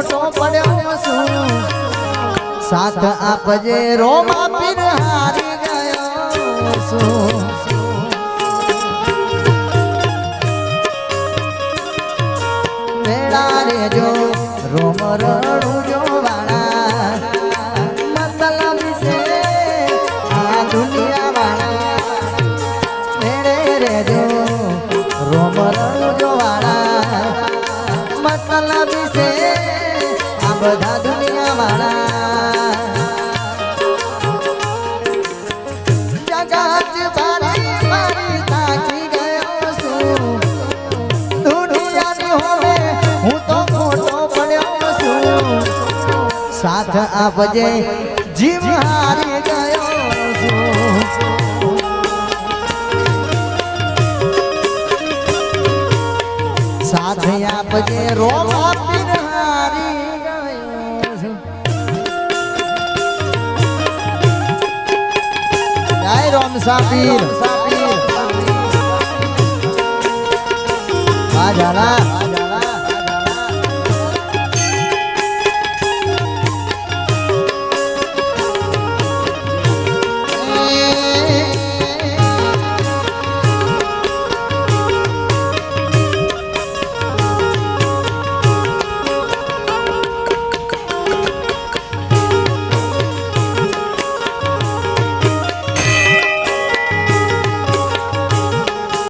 ખોટો પડ્યો છું. સાથ આપજે રોમા પીર હારી ગયો છું. વેળા રેજો, રોમ રડું જો રોમ રડું જો મતલબ બધા દુનિયા વાળા હું તો છું સાથ આપજે જીવ હારી ગયો છું. સાથ આપજે રોમા જય રોમ સાપીર સાપીર વાહ ઝાલા